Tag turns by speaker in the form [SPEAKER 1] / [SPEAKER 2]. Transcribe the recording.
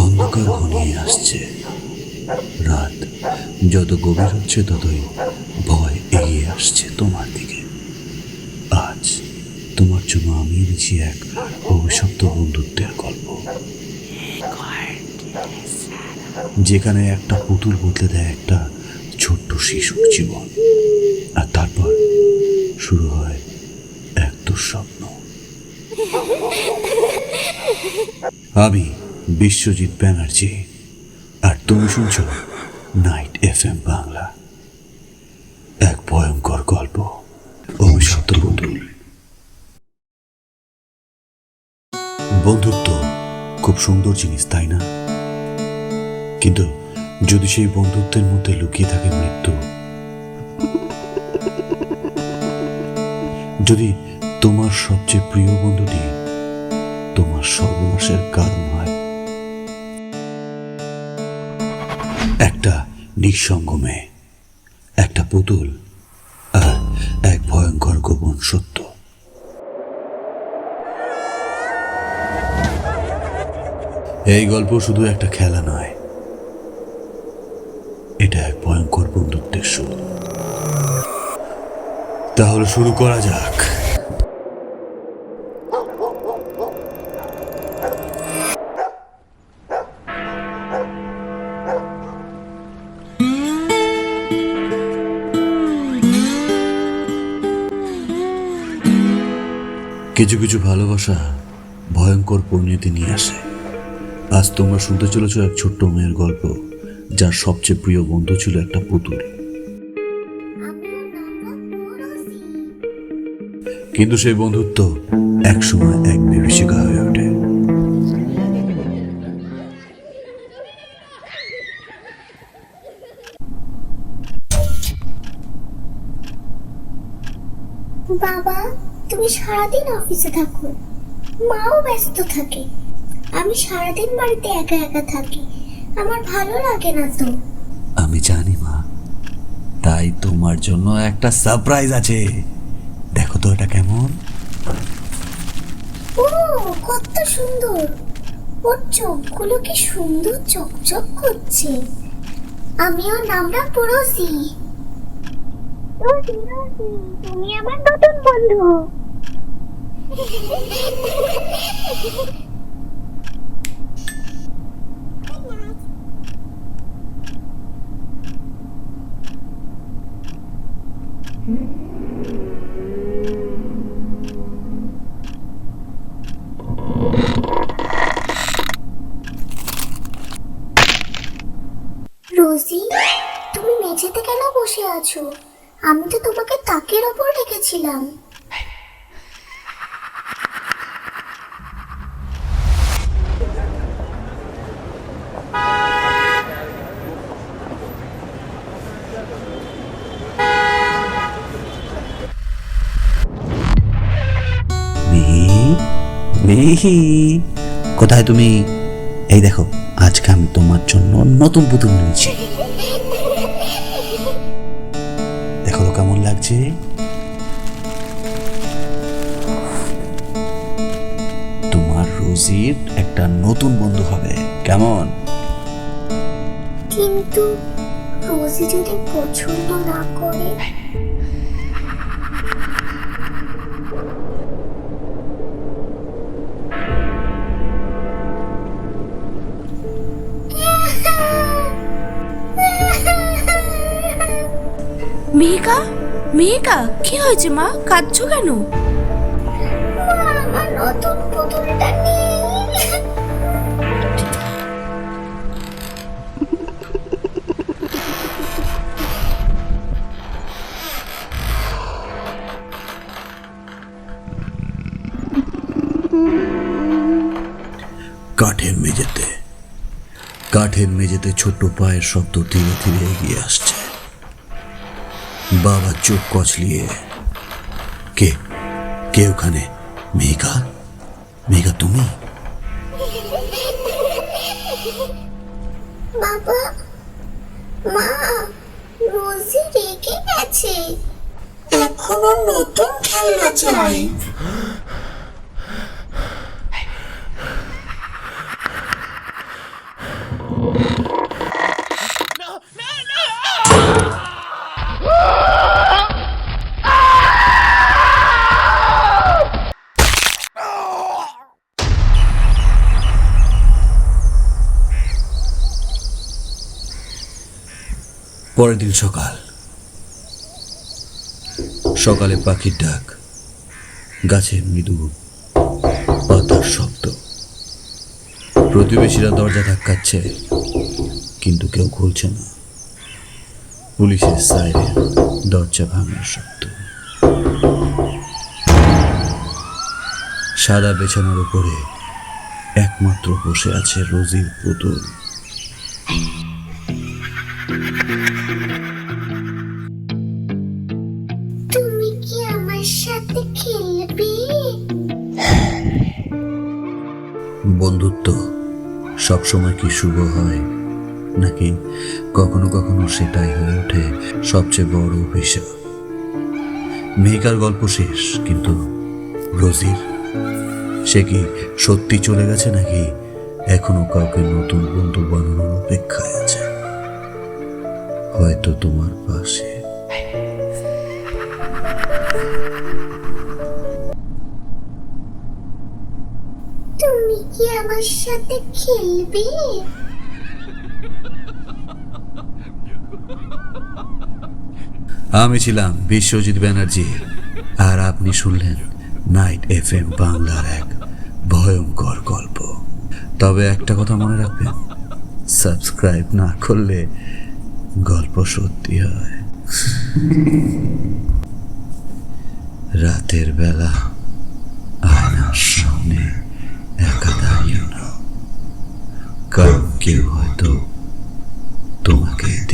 [SPEAKER 1] অন্ধকার ঘনিয়ে আসছে। রাত যত গভীর হচ্ছে ততই ভয় এগিয়ে আসছে তোমার দিকে। জন্য আমি এনেছি এক। অভিশপ্ত বন্ধুত্বের গল্প। যেখানে একটা পুতুল বদলে দেয় একটা ছোট্ট শিশুর জীবন। আর তারপর শুরু হয় এক দুঃস্বপ্ন। আমি বিশ্বজিৎ ব্যানার্জি। আর তুমি শুনছ নাইট এফ এম বাংলা। এক ভয়ঙ্কর গল্প। অভিশপ্ত পুতুল। বন্ধুত্ব খুব সুন্দর জিনিস, তাই না? কিন্তু যদি সেই বন্ধুত্বের মধ্যে লুকিয়ে থাকে মৃত্যু, যদি তোমার সবচেয়ে প্রিয় বন্ধুটি তোমার সর্বনাশের কারণ হয়, একটা নিঃসঙ্গ মেয়ে, একটা পুতুল আর এক ভয়ঙ্কর গোপন সত্য। এই গল্প শুধু একটা খেলা নয়। এটা এক ভয়ঙ্কর বন্ধুত্বের শুরু। তাহলে শুরু করা যাক। কিছু কিছু ভালোবাসা ভয়ঙ্কর পরিণতি নিয়ে আসে। আজ তোমরা শুনতে চলেছ এক ছোট্ট মেয়ের গল্প, যার সবচেয়ে প্রিয় বন্ধু ছিল একটা পুতুল। কিন্তু সেই বন্ধুত্ব একসময় এক বিভীষিকা হয়ে ওঠে।
[SPEAKER 2] বাবা, তুমি সারাদিন অফিসে থাকো। মাও ব্যস্ত থাকে। আমি সারাদিন বাড়িতে একা একা থাকি। আমার ভালো লাগে না তো।
[SPEAKER 1] আমি জানি মা। তাই তোমার জন্য একটা সারপ্রাইজ আছে। দেখো তো এটা কেমন।
[SPEAKER 2] ও কত সুন্দর। ওর চোখগুলো কি সুন্দর চকচক করছে। আমিও নাম রাখব রোজি রোজি রোজি তুমি আমার নতুন বন্ধু। রোজি তুমি মেঝেতে কেন বসে আছো? আমি তো তোমাকে তাকের ওপর রেখেছিলাম।
[SPEAKER 1] কোথায় তুমি? এই দেখো, আজকে আমি তোমার জন্য নতুন পুতুল নিয়েছি দেখো তো কেমন লাগছে। তোমার রোজির একটা নতুন বন্ধু হবে। কেমন?
[SPEAKER 2] কিন্তু রোজি যদি পছন্দ না করে?
[SPEAKER 3] মেহিকা মেহিকা কি হয়েছে মা? কাঁদছো কেন?
[SPEAKER 2] আমার নতুন পুতুলটা নেই
[SPEAKER 1] কাঠের মেঝেতে কাঠের মেঝেতে ছোট্ট পায়ের শব্দ ধীরে ধীরে এগিয়ে আসছে। বাবা চোখ কচলিয়ে কে? কে ওখানে? মেঘা? মেঘা তুমি?
[SPEAKER 2] বাবা মা রোজি রেগে গেছে। এখনও নতুন খেলনা চাই।
[SPEAKER 1] পরের দিন সকাল। সকালে পাখির ডাক, গাছের মৃদু পাতার শব্দ। প্রতিবেশীরা দরজা ধাক্কাচ্ছে, কিন্তু কেউ খুলছে না। পুলিশের সাইরেন, দরজা ভাঙার শব্দ। সাদা বেছানার উপরে একমাত্র বসে আছে রোজির পুতুল।
[SPEAKER 2] তুমি কি আমার সাথে খেলবে?
[SPEAKER 1] বন্ধুত্ব সবসময় কি শুভ হয়? নাকি কখনো কখনো সেটাই হয়ে ওঠে সবচেয়ে বড় অভিশাপ? মেঘার গল্প শেষ, কিন্তু রোজির? সে কি সত্যি চলে গেছে নাকি এখনও কাউকে নতুন বন্ধু বানানোর হয়তো তোমার পাশে।
[SPEAKER 2] তুমি কি আমার সাথে খেলবে?
[SPEAKER 1] আমি ছিলাম বিশ্বজিৎ ব্যানার্জি আর আপনি শুনলেন নাইট এফ এম বাংলার এক ভয়ঙ্কর গল্প। তবে একটা কথা মনে রাখবেন সাবস্ক্রাইব না করলে গল্প সত্যি হয়। রাতের বেলা আয়নার সামনে একা দাঁড়িয়ে না কারণ কেউ হয়তো তোমাকে